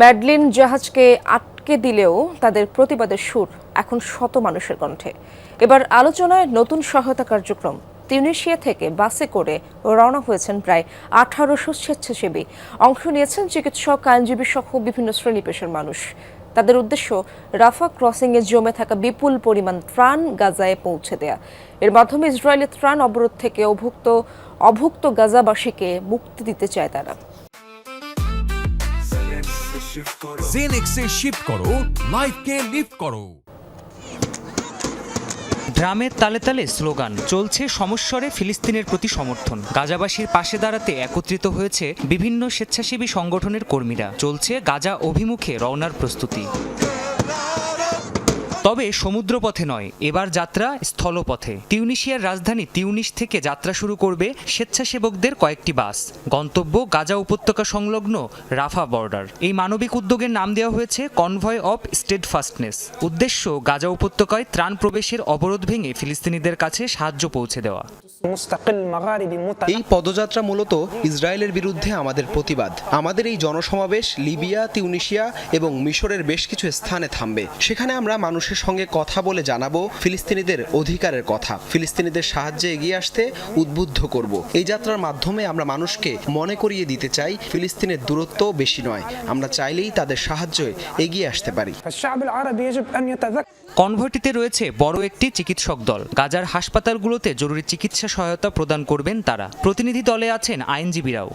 Madleen জাহাজকে আটকে দিলেও তাদের প্রতিবাদের সুর এখন শত মানুষের কণ্ঠে। এবার আলোচনায় নতুন সহায়তা কার্যক্রম। তিউনিশিয়া থেকে বাসে করে রওনা হয়েছেন প্রায় আঠারোশো স্বেচ্ছাসেবী। অংশ নিয়েছেন চিকিৎসক, আইনজীবী সহ বিভিন্ন শ্রেণি পেশার মানুষ। তাদের উদ্দেশ্য রাফা ক্রসিংয়ে জমে থাকা বিপুল পরিমাণ ত্রাণ গাজায় পৌঁছে দেয়া। এর মাধ্যমে ইসরায়েলের ত্রাণ অবরোধ থেকে অভুক্ত অভুক্ত গাজাবাসীকে মুক্তি দিতে চায় তারা। জেনেক্সে শিফট করো লাইফকে লিফট করো। ড্রামের তালে তালে স্লোগান চলছে সমস্বরে ফিলিস্তিনের প্রতি সমর্থন। গাজাবাসীর পাশে দাঁড়াতে একত্রিত হয়েছে বিভিন্ন স্বেচ্ছাসেবী সংগঠনের কর্মীরা। চলছে গাজা অভিমুখে রওনার প্রস্তুতি। তবে সমুদ্রপথে নয় এবার যাত্রা স্থলপথে। তিউনিশিয়ার রাজধানী তিউনিশ থেকে যাত্রা শুরু করবে স্বেচ্ছাসেবকদের কয়েকটি বাস। গন্তব্য গাজা উপত্যকা সংলগ্ন রাফা বর্ডার। এই মানবিক উদ্যোগের নাম দেওয়া হয়েছে কনভয় অফ স্টেট ফাস্টনেস উদ্দেশ্য গাজা উপত্যকায় ত্রাণ প্রবেশের অবরোধ ভেঙে ফিলিস্তিনিদের কাছে সাহায্য পৌঁছে দেওয়া। এই পদযাত্রা মূলত ইসরায়েলের বিরুদ্ধে আমাদের প্রতিবাদ। আমাদের এই জনসমাবেশ লিবিয়া তিউনিশিয়া এবং মিশরের বেশ কিছু স্থানে থামবে। সেখানে আমরা মানুষের মানুষের সঙ্গে কথা বলে জানাব ফিলিস্তিনিদের অধিকারের কথা। ফিলিস্তিনিদের সাহায্যে এগিয়ে আসতে উদ্বুদ্ধ করব। এই যাত্রার মাধ্যমে আমরা মানুষকে মনে করিয়ে দিতে চাই ফিলিস্তিনের দূরত্ব বেশি নয়। আমরা চাইলেই তাদের সাহায্যে এগিয়ে আসতে পারি। কনভার্টিতে রয়েছে বড় একটি চিকিৎসক দল। গাজার হাসপাতালগুলোতে জরুরি চিকিৎসা সহায়তা প্রদান করবেন তারা। প্রতিনিধি দলে আছেন আইনজীবীরাও।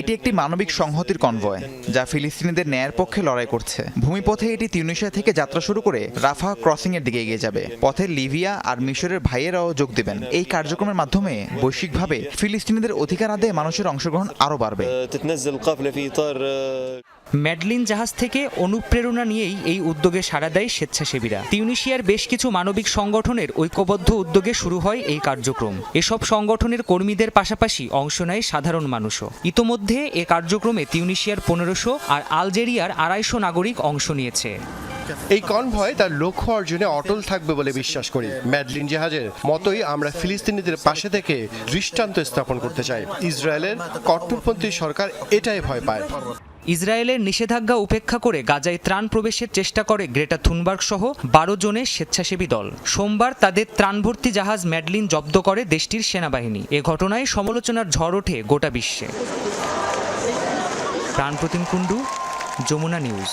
এটি একটি মানবিক সংহতির কনভয় যা ফিলিস্তিনিদের ন্যায়ের পক্ষে লড়াই করছে। ভূমিপথে এটি তিন তিউনিশিয়া থেকে যাত্রা শুরু করে রাফা ক্রসিং এর দিকে এগিয়ে যাবে। পথে লিবিয়া আর মিশরের ভাইয়েরাও যোগ দেবেন। এই কার্যক্রমের মাধ্যমে বৈশ্বিকভাবে ফিলিস্তিনিদের অধিকার আদায়ে মানুষের অংশগ্রহণ আরও বাড়বে। ম্যাডলিন জাহাজ থেকে অনুপ্রেরণা নিয়েই এই উদ্যোগে সাড়া দেয় স্বেচ্ছাসেবীরা। তিউনিশিয়ার বেশ কিছু মানবিক সংগঠনের ঐক্যবদ্ধ উদ্যোগে শুরু হয় এই কার্যক্রম। এসব সংগঠনের কর্মীদের পাশাপাশি অংশ নেয় সাধারণ মানুষও। ইতোমধ্যে এ কার্যক্রমে তিউনিশিয়ার পনেরোশো আর আলজেরিয়ার আড়াইশো নাগরিক অংশ নিয়েছে। এই কনভয় তার লক্ষ্য অর্জনে অটল থাকবে বলে বিশ্বাস করি। ম্যাডলিন জাহাজের মতোই আমরা ফিলিস্তিনিদের পাশে থেকে দৃষ্টান্ত স্থাপন করতে চাই। ইসরায়েলের কট্টরপন্থী সরকার এটাই ভয় পায়। ইসরায়েলের নিষেধাজ্ঞা উপেক্ষা করে গাজায় ত্রাণ প্রবেশের চেষ্টা করে গ্রেটা থুনবার্গ সহ বারো জনের স্বেচ্ছাসেবী দল। সোমবার তাদের ত্রাণভর্তি জাহাজ ম্যাডলিন জব্দ করে দেশটির সেনাবাহিনী। এ ঘটনায় সমালোচনার ঝড় ওঠে গোটা বিশ্বে। প্রাণপ্রতিম কুণ্ডু, যমুনা নিউজ।